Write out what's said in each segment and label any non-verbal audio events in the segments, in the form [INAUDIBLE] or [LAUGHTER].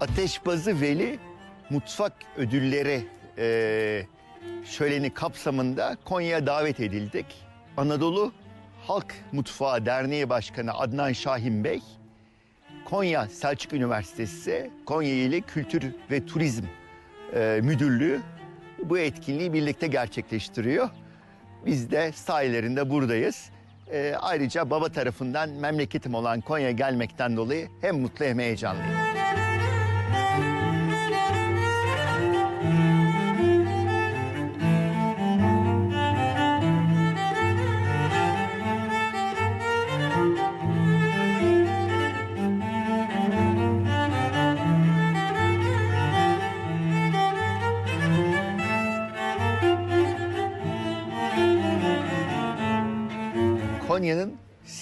Ateşbazı Veli Mutfak Ödülleri eee şöleni kapsamında Konya'ya davet edildik. Anadolu Halk Mutfağı Derneği Başkanı Adnan Şahin Bey, Konya Selçuk Üniversitesi Konya İli Kültür ve Turizm eee, Müdürlüğü bu etkinliği birlikte gerçekleştiriyor. Biz de sahilerinde buradayız. Eee, ayrıca baba tarafından memleketim olan Konya'ya gelmekten dolayı hem mutlu hem heyecanlıyım.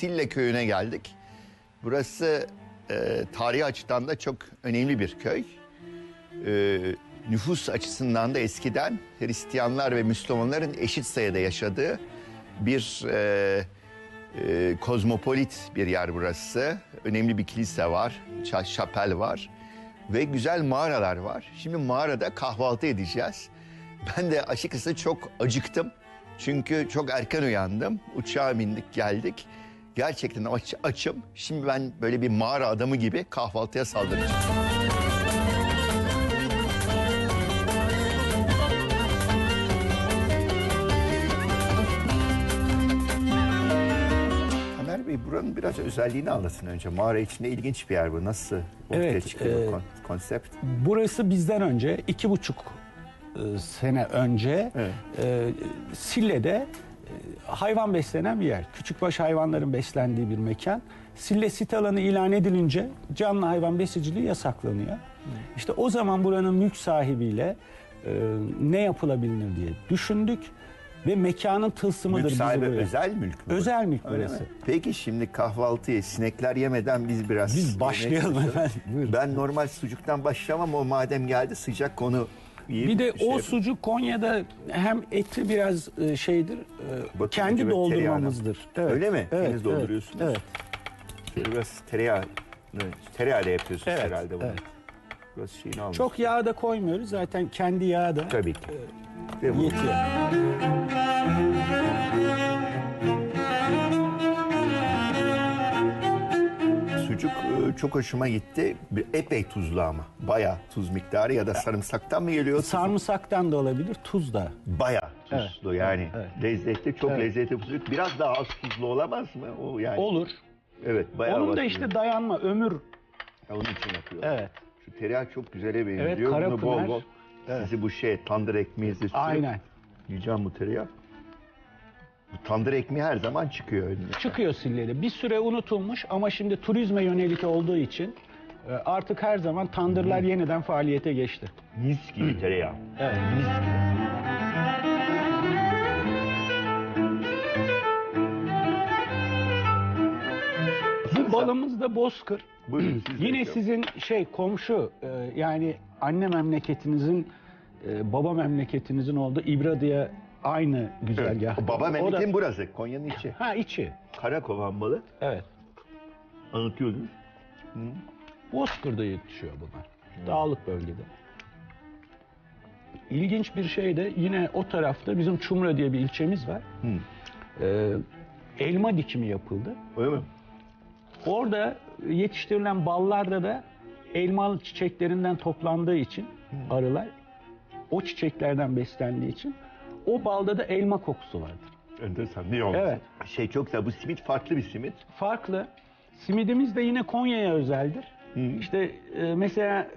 Sille köyüne geldik. Burası e, tarihi açıdan da çok önemli bir köy. E, nüfus açısından da eskiden Hristiyanlar ve Müslümanların eşit sayıda yaşadığı bir e, e, kozmopolit bir yer burası. Önemli bir kilise var, şapel var ve güzel mağaralar var. Şimdi mağarada kahvaltı edeceğiz. Ben de açıkçası çok acıktım. Çünkü çok erken uyandım. Uçağa bindik geldik. Gerçekten aç, açım. Şimdi ben böyle bir mağara adamı gibi kahvaltıya saldıracağım. Ömer Bey buranın biraz özelliğini anlatın önce. Mağara içinde ilginç bir yer bu. Nasıl ortaya Evet, çıkıyor bu e, kon- konsept? Burası bizden önce iki buçuk e, sene önce Evet. e, Sille'de hayvan beslenen bir yer. Küçükbaş hayvanların beslendiği bir mekan. Sille sit alanı ilan edilince canlı hayvan besiciliği yasaklanıyor. İşte o zaman buranın mülk sahibiyle e, ne yapılabilir diye düşündük ve mekanın tılsımıdır Mülk sahibi buraya. özel mülk mü? Özel mülk Öyle burası. mi? Peki şimdi kahvaltıya sinekler yemeden biz biraz... Biz başlayalım buyurun. Ben normal sucuktan başlayacağım ama o madem geldi sıcak konu yiyip Bir de şey o sucuk Konya'da hem eti biraz e, şeydir, e, Bakın, kendi doldurmamızdır. Evet, Öyle mi? Evet, Kendiniz evet, dolduruyorsunuz. Evet. Şöyle biraz tereyağı, tereyağıyla yapıyorsunuz Evet, herhalde bunu. evet. Biraz şeyini almış. Çok yağ da koymuyoruz. Zaten kendi yağı da Tabii ki. Ve bu yetiyor. Çok hoşuma gitti. Bir- Epey tuzlu ama. Bayağı tuz miktarı ya da sarımsaktan mı geliyor? Sarımsaktan da olabilir, tuz da. Bayağı tuzlu yani. evet. Lezzetli, çok Evet. lezzetli sucuk. Biraz daha az tuzlu olamaz mı? O yani. Olur. Evet, bayağı Onun da bakımlı. işte dayanma, ömür. Onun için yapıyor. Evet. Şu tereyağı çok güzele benziyor. Evet, Bunu Karapınar. bol bol. Sizi bu şey tandır ekmeği sürüp Aynen. yiyeceğim bu tereyağı. Bu tandır ekmeği her zaman çıkıyor önüne. Çıkıyor Sille'de. Bir süre unutulmuş ama şimdi turizme yönelik olduğu için e, artık her zaman tandırlar yeniden faaliyete geçti. Mis gibi tereyağı. Evet. Mis gibi. Bu balımız da bozkır. Buyurun siz de Yine yapın. sizin şey komşu e, yani anne memleketinizin e, baba memleketinizin olduğu İbradı'ya aynı güzergah. Baba O da- memleketin burası. Konya'nın içi. Ha içi. Karakovan balı. Evet. Anlatıyordunuz. Bozkır'da yetişiyor bunlar. Dağlık bölgede. İlginç bir şey de yine o tarafta bizim Çumra diye bir ilçemiz var. Ee, elma dikimi yapıldı. Öyle mi? Orada yetiştirilen ballarda da elma çiçeklerinden toplandığı için arılar o çiçeklerden beslendiği için o balda da elma kokusu vardır. Enteresan. Niye olmasın? Evet. Şey çok güzel. Bu simit farklı bir simit. Farklı. Simidimiz de yine Konya'ya özeldir. İşte e, mesela e,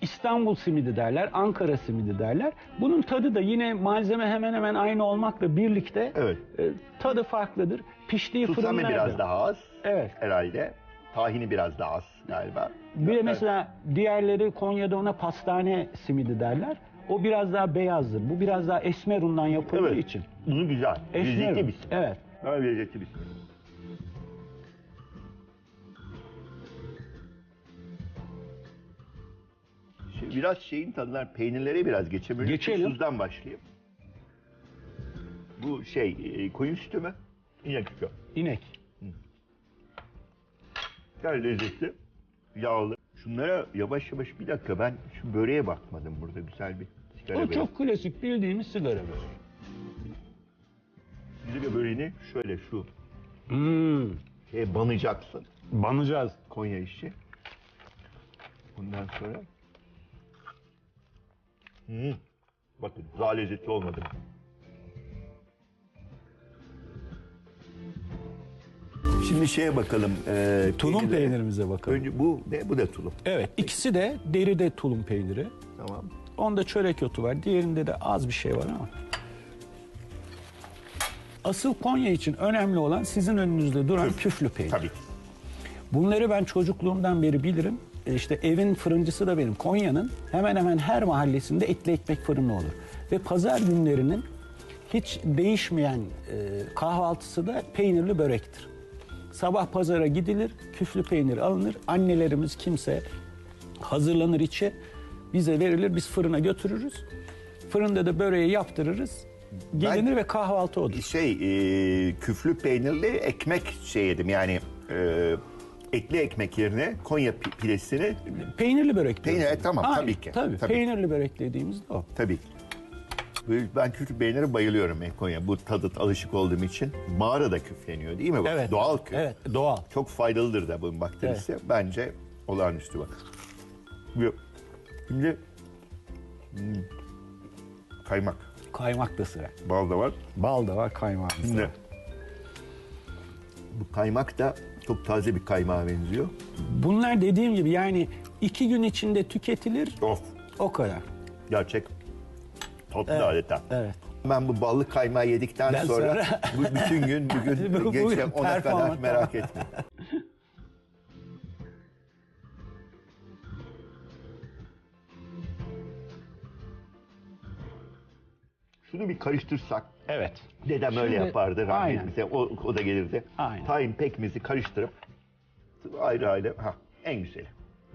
İstanbul simidi derler, Ankara simidi derler. Bunun tadı da yine malzeme hemen hemen aynı olmakla birlikte Evet. e, tadı farklıdır. Piştiği Susami fırınlarda. biraz daha az. Evet. Herhalde. Tahini biraz daha az galiba. Bir de Evet. mesela diğerleri Konya'da ona pastane simidi derler. O biraz daha beyazdır. Bu biraz daha esmer undan yapıldığı Evet. için. Bunu güzel. Esmer Lezzetli un. bir simit. Evet. Evet. Lezzetli bir. Şimdi biraz şeyin tadına, peynirlere biraz geçelim. Geçelim. Tuzdan başlayayım. Bu şey, e, koyun sütü mü? İnek sütü. İnek. Yani lezzetli, yağlı. Şunlara yavaş yavaş bir dakika ben şu böreğe bakmadım burada güzel bir sigara O böreği. çok klasik bildiğimiz sigara böreği. Sigara böreğini şöyle şu Hmm, şeye banacaksın. banacağız. Konya işi. Bundan sonra Hmm. Bakın daha lezzetli olmadı. Şimdi şeye bakalım. E, Tulum peynirlere. peynirimize bakalım. Önce bu ne? Bu da tulum. Evet ikisi de deride tulum peyniri. Tamam. Onda çörek otu var. Diğerinde de az bir şey var ama. Asıl Konya için önemli olan sizin önünüzde duran küflü peynir. Tabii. Bunları ben çocukluğumdan beri bilirim. E İşte evin fırıncısı da benim. Konya'nın hemen hemen her mahallesinde etli ekmek fırını olur. Ve pazar günlerinin hiç değişmeyen e, kahvaltısı da peynirli börektir. Sabah pazara gidilir, küflü peynir alınır. Annelerimiz kimse hazırlanır içi. Bize verilir, biz fırına götürürüz. Fırında da böreği yaptırırız. Gelinir ve kahvaltı odur. Şey e, küflü peynirli ekmek şey yedim yani e, etli ekmek yerine Konya pi- pidesini Peynirli börek Peynir, evet, tamam, Aynen, tabii ki. Tabii, Tabii. peynirli börek dediğimiz de o. tabii. Böyle Ben küflü peynire bayılıyorum en Konya. Bu tadı alışık olduğum için. Mağarada küfleniyor değil mi? Bak, Evet. Doğal küf. Evet, doğal. Çok faydalıdır da bunun bakterisi. Bence olağanüstü bak. Şimdi hmm, kaymak. Kaymak da sıra. Bal da var. Bal da var, kaymak da Şimdi sıra. bu kaymak da çok taze bir kaymağa benziyor. Bunlar dediğim gibi yani iki gün içinde tüketilir, Of. o kadar. Gerçek tatlı Evet, adeta. evet. Ben bu ballı kaymağı yedikten Ben sonra, sonra- bu bütün gün [LAUGHS] bugün Bu- bugün ona kadar merak etme. Şunu bir karıştırsak. Evet. Dedem öyle Şimdi- yapardı Aynen. rahmetli. O, o da gelirdi. Aynen. Tahin pekmezi karıştırıp ayrı ayrı. Ha, en güzeli.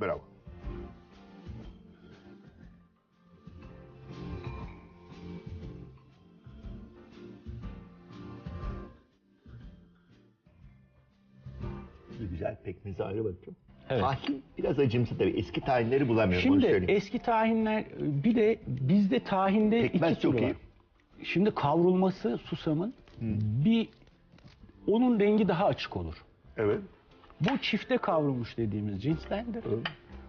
Bravo. Güzel pekmezi ayrı bakıyorum. Evet. Tahin biraz acımsı tabii. Eski tahinleri bulamıyorum onu Şimdi söyleyeyim. eski tahinler bir de bizde tahinde Pekmez iki çok türü iyi. var. Şimdi kavrulması susamın bir onun rengi daha açık olur. Evet. Bu çifte kavrulmuş dediğimiz cinslerdir.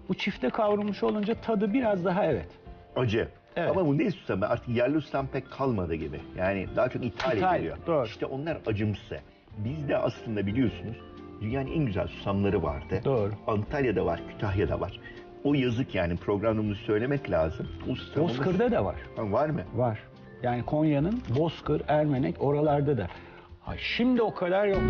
Bu çifte kavrulmuş olunca tadı biraz daha evet. Acı. Evet. Ama bu ne susam? Artık yerli susam pek kalmadı gibi. Yani daha çok ithal, İthal, ediliyor. doğru. İşte onlar acımsı. Bizde aslında biliyorsunuz dünyanın en güzel susamları vardı. Doğru. Antalya'da var, Kütahya'da var. O yazık yani programımızı söylemek lazım. O susamımız- Bozkır'da da var. Ha, var mı? Var. Yani Konya'nın Bozkır, Ermenek oralarda da. Ha, şimdi o kadar yok.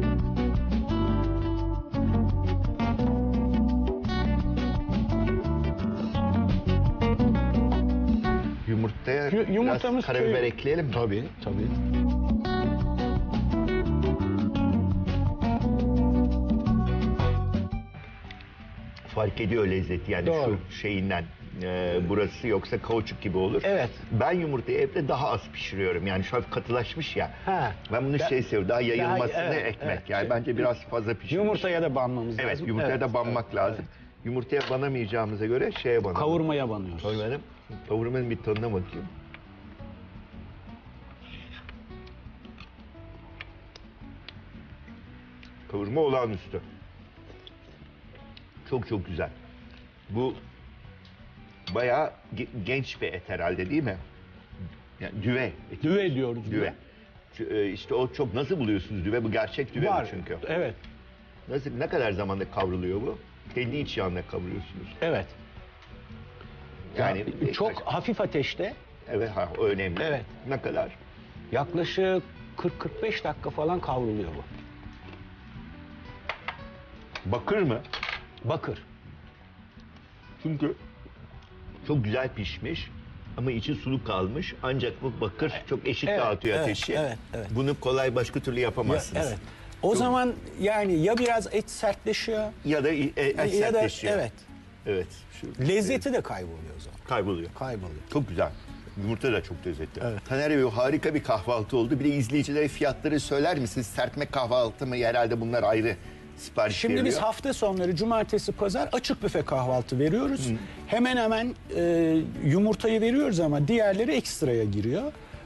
Yumurtaya Yu- biraz yumurtamız karabiber köy- ekleyelim mi? Tabii, tabii. Fark ediyor lezzeti yani Doğru. şu şeyinden. e, burası yoksa kauçuk gibi olur. Evet. Ben yumurtayı evde daha az pişiriyorum. Yani şu hafif katılaşmış ya. Ha. Ben bunu Ben- şey seviyorum. Daha yayılmasını evet, ekmek. evet. Yani bence biraz fazla pişirmiş. Yumurtaya da banmamız Evet, lazım. yumurtaya da Evet, banmak evet, lazım. Yumurtaya banamayacağımıza göre şeye banalım. Kavurmaya banıyoruz. Kavurmanın, kavurmanın bir tadına bakayım. Kavurma olağanüstü. Çok çok güzel. Bu bayağı ge- genç bir et herhalde değil mi? Yani düve. eti. Düve diyoruz. Düve. Şu, e, İşte o çok nasıl buluyorsunuz düve? Bu gerçek düve mi Var çünkü. Evet. Nasıl ne kadar zamanda kavruluyor bu? Kendi iç yağında kavuruyorsunuz. Evet. Yani Çok hafif ateşte evet ha o önemli. Evet. Ne kadar? yaklaşık 40-45 dakika falan kavruluyor bu. Bakır mı? Bakır. Çünkü çok güzel pişmiş ama içi sulu kalmış. Ancak bu bakır çok eşit Evet, dağıtıyor evet, ateşi. evet, evet. Bunu kolay başka türlü Ya, yapamazsınız. evet. O zaman yani ya biraz et sertleşiyor Ya da e, e, ya da sertleşiyor. evet. Evet. Şu, Lezzeti de kayboluyor o zaman. kayboluyor. Kayboluyor. Çok güzel. Yumurta da çok lezzetli. Evet. Taner Bey harika bir kahvaltı oldu. Bir de izleyicilere fiyatları söyler misiniz? Serpme kahvaltı mı? Herhalde bunlar ayrı sipariş Şimdi veriliyor? biz hafta sonları cumartesi pazar açık büfe kahvaltı veriyoruz. Hemen hemen e, yumurtayı veriyoruz ama diğerleri ekstraya giriyor.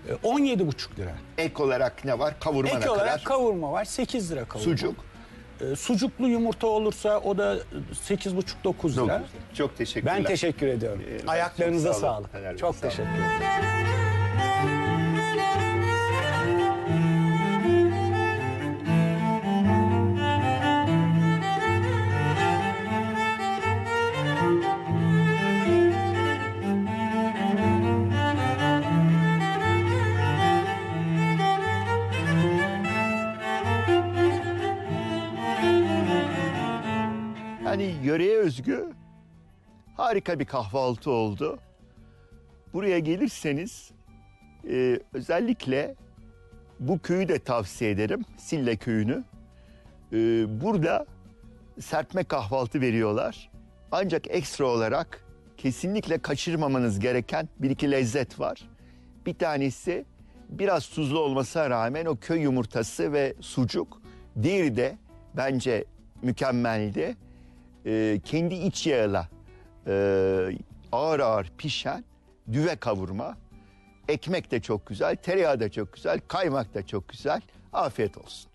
E, 17,5 lira. Ek olarak ne var? Kavurma ne Ek olarak kadar? kavurma var 8 lira kavurma. Sucuk. E, sucuklu yumurta olursa o da 8,5-9 lira. Çok teşekkürler. Ben teşekkür ediyorum. Ee, Ayaklarınıza sağ olun. sağlık. Bey, Çok sağ teşekkür ederim. Yani yöreye özgü harika bir kahvaltı oldu. Buraya gelirseniz e, özellikle bu köyü de tavsiye ederim. Sille köyünü. E, burada serpme kahvaltı veriyorlar. Ancak ekstra olarak kesinlikle kaçırmamanız gereken bir iki lezzet var. Bir tanesi biraz tuzlu olmasına rağmen o köy yumurtası ve sucuk. Diğeri de bence mükemmeldi. Ee, kendi iç yağıyla e, ağır ağır pişen düve kavurma. Ekmek de çok güzel, tereyağı da çok güzel, kaymak da çok güzel. Afiyet olsun.